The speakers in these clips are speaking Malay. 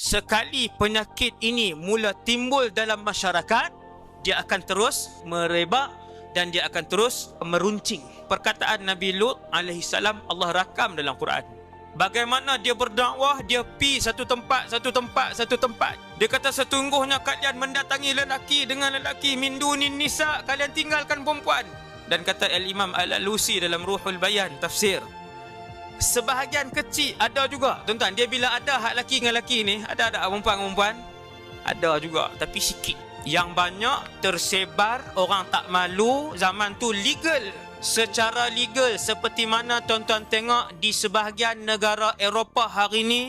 sekali penyakit ini mula timbul dalam masyarakat, dia akan terus merebak dan dia akan terus meruncing. Perkataan Nabi Lut alaihi salam Allah rakam dalam Quran. Bagaimana dia berdakwah, dia pi satu tempat, satu tempat, satu tempat. Dia kata setungguhnya kalian mendatangi lelaki dengan lelaki min nisa, kalian tinggalkan perempuan. Dan kata Al-Imam Al-Alusi dalam Ruhul Bayan tafsir. Sebahagian kecil ada juga. Tuan-tuan, dia bila ada hak lelaki dengan lelaki ni, ada ada perempuan-perempuan? Ada juga, tapi sikit. Yang banyak tersebar orang tak malu zaman tu legal secara legal seperti mana tuan-tuan tengok di sebahagian negara Eropah hari ini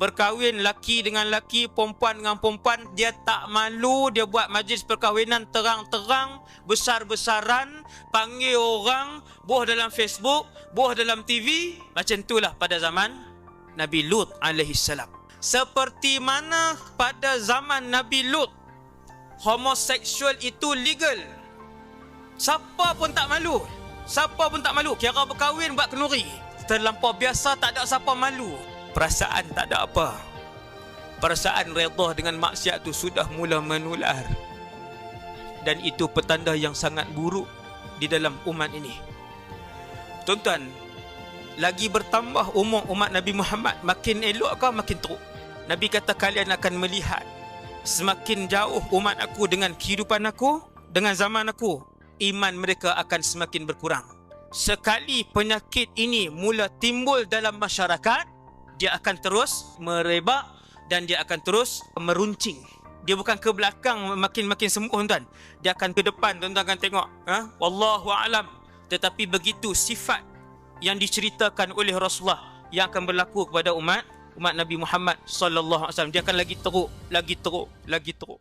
berkahwin laki dengan laki, perempuan dengan perempuan, dia tak malu, dia buat majlis perkahwinan terang-terang, besar-besaran, panggil orang, buah dalam Facebook, buah dalam TV, macam itulah pada zaman Nabi Lut alaihi salam. Seperti mana pada zaman Nabi Lut homoseksual itu legal. Siapa pun tak malu. Siapa pun tak malu. Kira berkahwin buat kenuri. Terlampau biasa tak ada siapa malu. Perasaan tak ada apa. Perasaan redha dengan maksiat tu sudah mula menular. Dan itu petanda yang sangat buruk di dalam umat ini. Tuan-tuan, lagi bertambah umur umat Nabi Muhammad makin elok ke makin teruk? Nabi kata kalian akan melihat semakin jauh umat aku dengan kehidupan aku, dengan zaman aku, iman mereka akan semakin berkurang. Sekali penyakit ini mula timbul dalam masyarakat, dia akan terus merebak dan dia akan terus meruncing. Dia bukan ke belakang makin-makin sembuh tuan. Dia akan ke depan tuan-tuan akan tengok. Ha? Wallahu alam. Tetapi begitu sifat yang diceritakan oleh Rasulullah yang akan berlaku kepada umat umat Nabi Muhammad sallallahu alaihi wasallam dia akan lagi teruk lagi teruk lagi teruk